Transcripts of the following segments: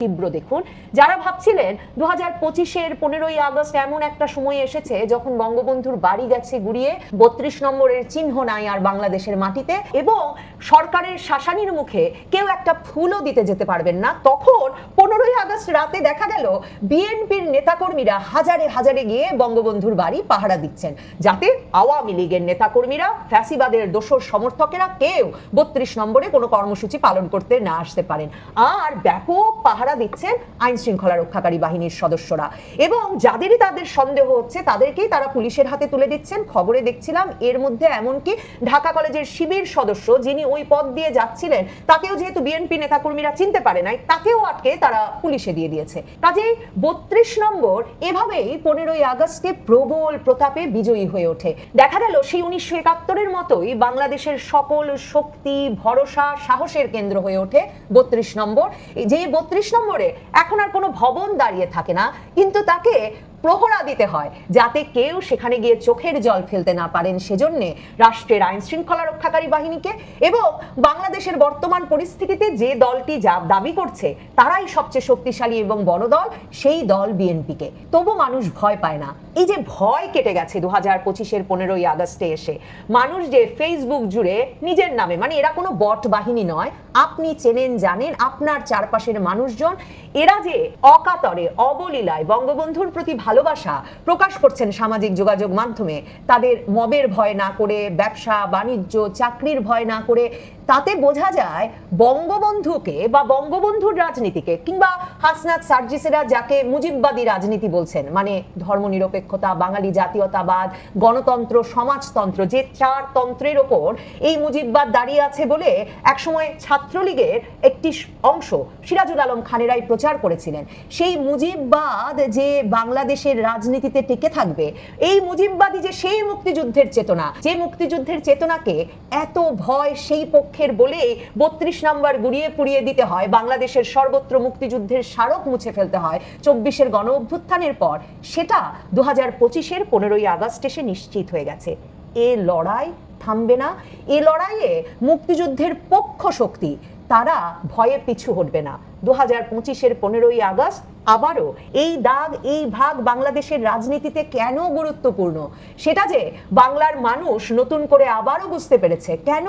তীব্র দেখুন। যারা ভাবছিলেন দু হাজার পঁচিশের পনেরোই আগস্ট এমন একটা সময় এসেছে যখন বঙ্গবন্ধুর বাড়ি গেছে গুড়িয়ে, বত্রিশ নম্বরের চিহ্ন নাই আর বাংলাদেশের মাটিতে এবং সরকারের শাসানির মুখে কেউ একটা ফুলও দিতে যেতে পারবেন না, তখন পনেরোই আগস্ট রাতে দেখা গেল বিএনপির নেতাকর্মীরা হাজারে হাজারে গিয়ে বঙ্গবন্ধুর বাড়ি পাহারা দিচ্ছেন। যাতে আওয়ামী লীগের নেতাকর্মীরা, ফ্যাসিবাদের দোষর সমর্থকেরা কেউ বত্রিশ নম্বরে কোনো কর্মসূচি পালন করতে না আসতে পারেন। আর ব্যাপক পাহারা দিচ্ছেন আইন শৃঙ্খলা রক্ষাকারী বাহিনীর সদস্যরা। এবং যাদেরই তাদের সন্দেহ হচ্ছে, তাদেরকেই তারা পুলিশের হাতে তুলে দিচ্ছেন। খবরে দেখছিলাম, এর মধ্যে এমনকি ঢাকা কলেজের শিবির সদস্য যিনি ওই পথ দিয়ে যাচ্ছিলেন, তাকেও যেহেতু বিএনপি নেতাকর্মীরা চিনতে পারে নাই, তাকেও আটকে তারা পুলিশে দিয়ে দিয়েছে। কাজেই বত্রিশ নম্বর, এভাবেই পনেরোই আগস্টে প্রবল প্রতাপে বিজয়ী হয়ে ওঠে। দেখা গেল সেই উনিশশো একাত্তরের মতোই বাংলাদেশের সকল শক্তি, ভরসা, সাহসের কেন্দ্র হয়ে ওঠে বত্রিশ নম্বর। যে বত্রিশ নম্বরে এখন আর কোনো ভবন দাঁড়িয়ে থাকে না। কিন্তু তাকে প্রহরা দিতে হয় যাতে কেউ সেখানে গিয়ে চোখের জল ফেলতে না পারেন। সেজন্য রাষ্ট্রের আইন শৃঙ্খলা রক্ষাকারী বাহিনীকে এবং বাংলাদেশের বর্তমান পরিস্থিতিতে যে দলটি যা দাবি করছে, তারাই সবচেয়ে শক্তিশালী এবং বড় দল, সেই দল বিএনপিকে। তবু মানুষ ভয় পায় না। এই যে ভয় কেটে গেছে দু হাজার পঁচিশের পনেরোই আগস্টে এসে, মানুষ যে ফেসবুক জুড়ে নিজের নামে মানে এরা কোনো বট বাহিনী নয়, আপনি চেনেন, জানেন, আপনার চারপাশের মানুষজন, এরা যে অকাতরে, অবলীলায় বঙ্গবন্ধুর প্রতি ভালোবাসা প্রকাশ করছেন সামাজিক যোগাযোগ মাধ্যমে। তাদের মবের ভয় না করে, ব্যবসা, বাণিজ্য, চাকরির ভয় না করে তাতে বোঝা যায় বঙ্গবন্ধুকে বা বঙ্গবন্ধুর রাজনীতিকে কিংবা হাসনাত সার্জিসেরা যাকে মুজিববাদী রাজনীতি বলছেন মানে ধর্মনিরপেক্ষতা, বাঙালি জাতীয়তাবাদ, গণতন্ত্র, সমাজতন্ত্র, যে চার তন্ত্রের ওপর এই মুজিববাদ দাঁড়িয়ে আছে বলে একসময় ছাত্রলীগের একটি অংশ সিরাজুল আলম খানেরাই প্রচার করেছিলেন। সেই মুজিববাদ যে বাংলাদেশের রাজনীতিতে টিকে থাকবে, এই মুজিববাদী যে সেই মুক্তিযুদ্ধের চেতনা, যে মুক্তিযুদ্ধের চেতনাকে এত ভয় সেই পক্ষের বলে বত্রিশ নাম্বার গুড়িয়ে পুড়িয়ে দিতে হয়। বাংলাদেশের সর্বত্র মুক্তিযুদ্ধের স্মারক মুছে ফেলতে হয়। চব্বিশের গণ অভ্যুত্থানের পর সেটা দু হাজার পঁচিশের পনেরোই আগস্ট এসে নিশ্চিত হয়ে গেছে। এ লড়াই থামবে না। এ লড়াইয়ে মুক্তিযুদ্ধের পক্ষ শক্তি তারা ভয়ে পিছু হটবে না। দু হাজার পঁচিশের পনেরোই আগস্ট আবারও এই দাগ, এই ভাগ বাংলাদেশের রাজনীতিতে কেন গুরুত্বপূর্ণ? সেটা যে বাংলার মানুষ নতুন করে আবারও বুঝতে পেরেছে। কেন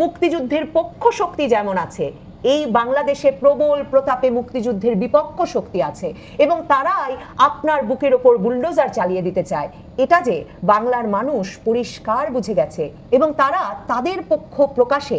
মুক্তিযুদ্ধের পক্ষ শক্তি যেমন আছে, এই বাংলাদেশে প্রবল প্রতাপে মুক্তিযুদ্ধের বিপক্ষ শক্তি আছে এবং তারাই আপনার বুকের ওপর বুলডোজার চালিয়ে দিতে চায়। এটা যে বাংলার মানুষ পরিষ্কার বুঝে গেছে এবং তারা তাদের পক্ষ প্রকাশে